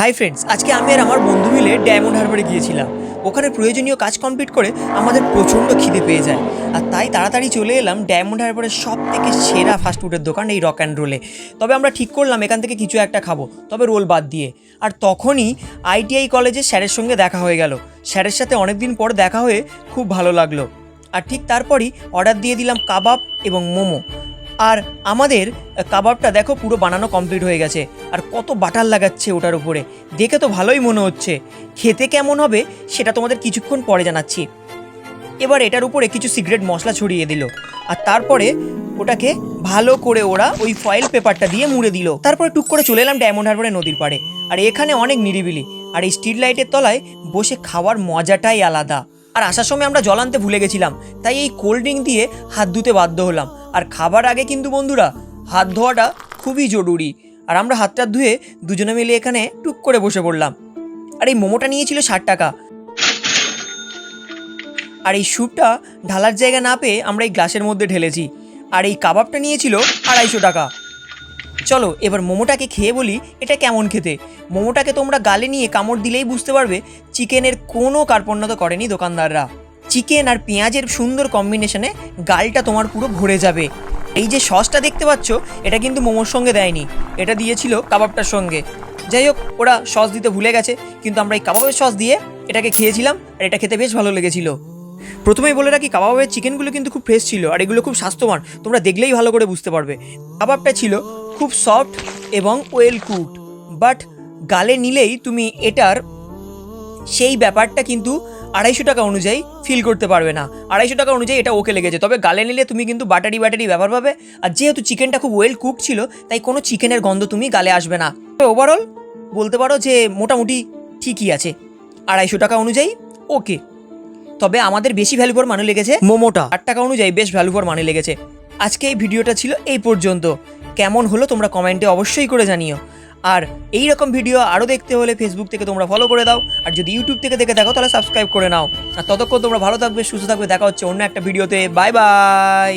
Hi friends আজকে আমি আর আমার বন্ধু মিলে ডায়মন্ড হারবারে গিয়েছিলাম। ওখানে প্রয়োজনীয় কাজ কমপ্লিট করে আমাদের প্রচণ্ড খিদে পেয়ে যায়। আর তাই তাড়াতাড়ি চলে এলাম ডায়মন্ড হারবারের সব থেকে সেরা ফাস্টফুডের দোকান এই রক অ্যান্ড রোলে তবে আমরা ঠিক করলাম এখান থেকে কিছু একটা খাব, তবে রোল বাদ দিয়ে। আর তখনই আইটিআই কলেজে স্যারের সঙ্গে দেখা হয়ে গেল। স্যারের সাথে অনেকদিন পর দেখা হয়ে খুব ভালো লাগল। আর ঠিক তারপরই অর্ডার দিয়ে দিলাম কাবাব এবং মোমো। আর আমাদের কাবাবটা দেখো পুরো বানানো কমপ্লিট হয়ে গেছে। আর কত বাটার লাগাচ্ছে ওটার উপরে। দেখে তো ভালোই মনে হচ্ছে। খেতে কেমন হবে সেটা তোমাদের কিছুক্ষণ পরে জানাচ্ছি। এবার এটার উপরে কিছু সিগারেট মশলা ছড়িয়ে দিল। আর তারপরে ওটাকে ভালো করে ওরা ওই ফয়েল পেপারটা দিয়ে মুড়ে দিল। তারপরে টুক করে চলে এলাম ডায়মন্ড হারবারে নদীর পাড়ে। আর এখানে অনেক নিরিবিলি। আর এই স্ট্রিট লাইটের তলায় বসে খাওয়ার মজাটাই আলাদা। আর আসার সময় আমরা জল আনতে ভুলে গেছিলাম। তাই এই কোল্ড ড্রিঙ্ক দিয়ে হাত ধুতে বাধ্য হলাম। আর খাবার আগে কিন্তু বন্ধুরা হাত ধোয়াটা খুবই জরুরি। আর আমরা হাতটা ধুয়ে দুজনে মিলে এখানে টুক করে বসে পড়লাম। আর এই মোমোটা নিয়েছিল ষাট টাকা। আর এই স্যুপটা ঢালার জায়গা না পেয়ে আমরা এই গ্লাসের মধ্যে ঢেলেছি। আর এই কাবাবটা নিয়েছিল আড়াইশো টাকা। চলো, এবার মোমোটাকে খেয়ে বলি এটা কেমন খেতে। মোমোটাকে তোমরা গালে নিয়ে কামড় দিলেই বুঝতে পারবে, চিকেনের কোনো কার্পণ্যতা করেনি দোকানদাররা। চিকেন আর পেঁয়াজের সুন্দর কম্বিনেশনে গালটা তোমার পুরো ভরে যাবে। এই যে সসটা দেখতে পাচ্ছ, এটা কিন্তু মোমোর সঙ্গে দেয়নি। এটা দিয়েছিল কাবাবটার সঙ্গে। যাই হোক, ওরা সস দিতে ভুলে গেছে, কিন্তু আমরা এই কাবাবের সস দিয়ে এটাকে খেয়েছিলাম আর এটা খেতে বেশ ভালো লেগেছিল। প্রথমেই বলে রাখি, কাবাবের চিকেনগুলো কিন্তু খুব ফ্রেশ ছিল আর এগুলো খুব স্বাস্থ্যবান। তোমরা দেখলেই ভালো করে বুঝতে পারবে। কাবাবটা ছিল খুব সফট এবং ওয়েল কুকড বাট গালে নিলেই তুমি এটার সেই ব্যাপারটা কিন্তু আড়াইশো টাকা অনুযায়ী ফিল করতে পারবে না। আড়াইশো টাকা অনুযায়ী এটা ওকে লেগেছে। তবে গালে নিলে তুমি কিন্তু বাটারি বাটারি ব্যাপার পাবে। আর যেহেতু চিকেনটা খুব ওয়েল কুক ছিল, তাই কোনো চিকেনের গন্ধ তুমি গালে আসবে না। ওভারঅল বলতে পারো যে মোটামুটি ঠিকই আছে। আড়াইশো টাকা অনুযায়ী ওকে। তবে আমাদের বেশি ভ্যালু ফর মানে লেগেছে মোমোটা। আট টাকা অনুযায়ী বেশ ভ্যালু ফর মানে লেগেছে। আজকে এই ভিডিওটা ছিল এই পর্যন্ত। কেমন হলো তোমরা কমেন্টে অবশ্যই করে জানিও। আর এই রকম ভিডিও আরও দেখতে হলে ফেসবুক থেকে তোমরা ফলো করে দাও। আর যদি ইউটিউব থেকে দেখে থাকো, তাহলে সাবস্ক্রাইব করে নাও। আর ততক্ষণ তোমরা ভালো থাকবে, সুস্থ থাকবে। দেখা হচ্ছে অন্য একটা ভিডিওতে বাই বাই